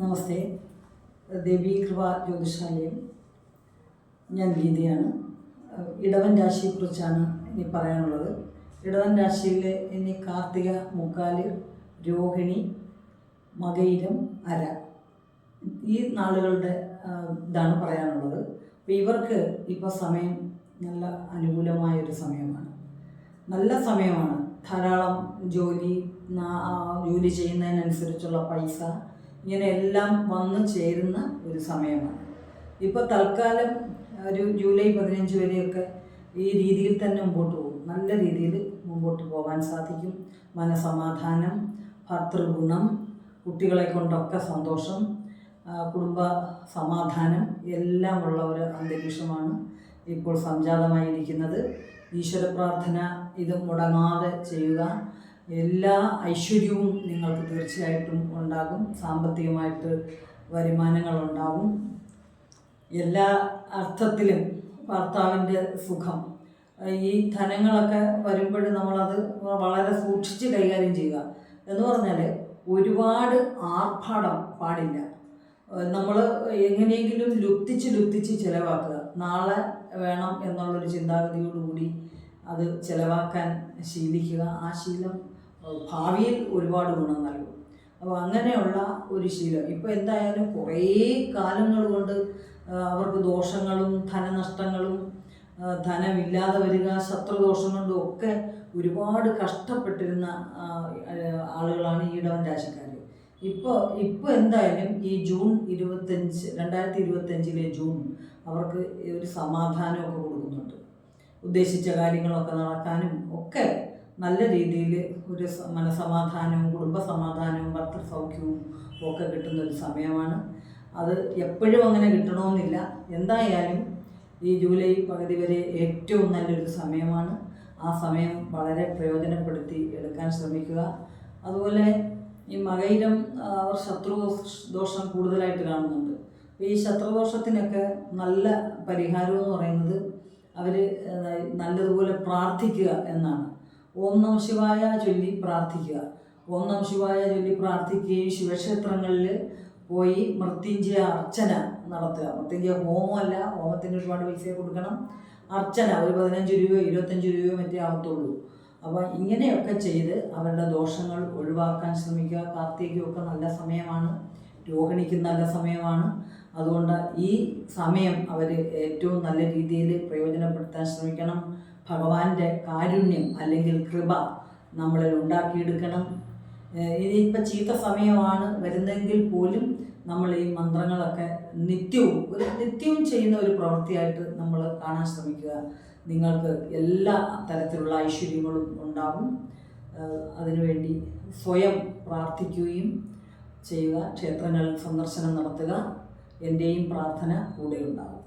നമസ്തേ. ദേവി കൃപ ജ്യോതിശാലയം. ഞാൻ ഗീതയാണ്. ഇടവൻ രാശിയെക്കുറിച്ചാണ് ഇനി പറയാനുള്ളത്. ഇടവൻ രാശിയിലെ ഇനി കാർത്തിക മുക്കാൽ രോഹിണി മകയിരം അര. ഈ നാളുകളുടെ ഇതാണ് പറയാനുള്ളത്. അപ്പോൾ ഇവർക്ക് ഇപ്പോൾ സമയം നല്ല അനുകൂലമായൊരു സമയമാണ്. നല്ല സമയമാണ്. ധാരാളം ജോലി ജോലി ചെയ്യുന്നതിനനുസരിച്ചുള്ള പൈസ ഇങ്ങനെ എല്ലാം വന്നു ചേരുന്ന ഒരു സമയമാണ്. ഇപ്പോൾ തൽക്കാലം ഒരു ജൂലൈ പതിനഞ്ച് വരെയൊക്കെ ഈ രീതിയിൽ തന്നെ മുമ്പോട്ട് പോകും. നല്ല രീതിയിൽ മുമ്പോട്ട് പോകാൻ സാധിക്കും. മനസമാധാനം ഭർത്തൃഗുണം കുട്ടികളെ കൊണ്ടൊക്കെ സന്തോഷം കുടുംബ സമാധാനം എല്ലാം ഉള്ള ഒരു അന്തരീക്ഷമാണ് ഇപ്പോൾ സംജാതമായിരിക്കുന്നത്. ഈശ്വര പ്രാർത്ഥന ഇത് മുടങ്ങാതെ ചെയ്യുക. എല്ലാ ഐശ്വര്യവും നിങ്ങൾക്ക് തീർച്ചയായിട്ടും ഉണ്ടാകും. സാമ്പത്തികമായിട്ട് വരുമാനങ്ങളുണ്ടാകും. എല്ലാ അർത്ഥത്തിലും ഭർത്താവിന്റെ സുഖം. ഈ ധനങ്ങളൊക്കെ വരുമ്പോൾ നമ്മളത് വളരെ സൂക്ഷിച്ച് കൈകാര്യം ചെയ്യുക. എന്ന് പറഞ്ഞാൽ ഒരുപാട് ആർഭാടം പാടില്ല. നമ്മൾ എങ്ങനെയെങ്കിലും ലുപ്തിച്ച് ലുപ്തിച്ച് ചിലവാക്കുക. നാളെ വേണം എന്നുള്ളൊരു ചിന്താഗതിയോടുകൂടി അത് ചിലവാക്കാൻ ശീലിക്കുക. ആ ശീലം ഭാവിയിൽ ഒരുപാട് ഗുണം നൽകും. അപ്പോൾ അങ്ങനെയുള്ള ഒരു ശീലം. ഇപ്പോൾ എന്തായാലും കുറേ കാലങ്ങൾ കൊണ്ട് അവർക്ക് ദോഷങ്ങളും ധനനഷ്ടങ്ങളും ധനമില്ലാതെ വരിക ശത്രുദോഷം കൊണ്ടും ഒക്കെ ഒരുപാട് കഷ്ടപ്പെട്ടിരുന്ന ആളുകളാണ് ഈ ഇടവൻ രാശിക്കാർ ഇപ്പോൾ ഇപ്പോൾ എന്തായാലും ഈ ജൂൺ ഇരുപത്തഞ്ച് രണ്ടായിരത്തി ഇരുപത്തഞ്ചിലെ ജൂൺ അവർക്ക് ഒരു സമാധാനമൊക്കെ കൊടുക്കുന്നുണ്ട്. ഉദ്ദേശിച്ച കാര്യങ്ങളൊക്കെ നടക്കാനും ഒക്കെ നല്ല രീതിയിൽ ഒരു മനസമാധാനവും കുടുംബ സമാധാനവും ഭർത്തൃസൗഖ്യവും ഒക്കെ കിട്ടുന്ന ഒരു സമയമാണ്. അത് എപ്പോഴും അങ്ങനെ കിട്ടണമെന്നില്ല എന്തായാലും ഈ ജൂലൈ പകുതി വരെ ഏറ്റവും നല്ലൊരു സമയമാണ്. ആ സമയം വളരെ പ്രയോജനപ്പെടുത്തി എടുക്കാൻ ശ്രമിക്കുക. അതുപോലെ ഈ മകയിലും അവർ ശത്രു ദോഷം കൂടുതലായിട്ട് കാണുന്നുണ്ട്. ഈ ശത്രുദോഷത്തിനൊക്കെ നല്ല പരിഹാരം എന്ന് പറയുന്നത് അവർ നല്ലതുപോലെ പ്രാർത്ഥിക്കുക എന്നാണ്. ഓം നമ ശിവായ ചൊല്ലി പ്രാർത്ഥിക്കുക. ഓം നമ ശിവായ ചൊല്ലി പ്രാർത്ഥിക്കുകയും ശിവക്ഷേത്രങ്ങളിൽ പോയി മൃത്യുഞ്ജയ അർച്ചന നടത്തുക. മൃത്യുഞ്ജയ ഹോമമല്ല ഹോമത്തിന് ഒരുപാട് പൈസ കൊടുക്കണം. അർച്ചന ഒരു പതിനഞ്ച് രൂപയോ ഇരുപത്തഞ്ച് രൂപയോ മറ്റേ ആവത്തുള്ളൂ. അപ്പോൾ ഇങ്ങനെയൊക്കെ ചെയ്ത് അവരുടെ ദോഷങ്ങൾ ഒഴിവാക്കാൻ ശ്രമിക്കുക. കാർത്തികയൊക്കെ നല്ല സമയമാണ്. രോഹിണിക്ക് നല്ല സമയമാണ്. അതുകൊണ്ട് ഈ സമയം അവർ ഏറ്റവും നല്ല രീതിയിൽ പ്രയോജനപ്പെടുത്താൻ ശ്രമിക്കണം. ഭഗവാന്റെ കാരുണ്യം അല്ലെങ്കിൽ കൃപ നമ്മളിൽ ഉണ്ടാക്കിയെടുക്കണം. ഇനിയിപ്പോൾ ചീത്ത സമയമാണ് വരുന്നതെങ്കിൽ പോലും നമ്മൾ ഈ മന്ത്രങ്ങളൊക്കെ നിത്യവും ഒരു നിത്യവും ചെയ്യുന്ന ഒരു പ്രവൃത്തിയായിട്ട് നമ്മൾ കാണാൻ ശ്രമിക്കുക. നിങ്ങൾക്ക് എല്ലാ തരത്തിലുള്ള ഐശ്വര്യങ്ങളും ഉണ്ടാകും അതിനുവേണ്ടി സ്വയം പ്രാർത്ഥിക്കുകയും ചെയ്യുക. ക്ഷേത്രങ്ങളിൽ സന്ദർശനം നടത്തുക. എന്റെയും പ്രാർത്ഥന കൂടെ ഉണ്ടാകും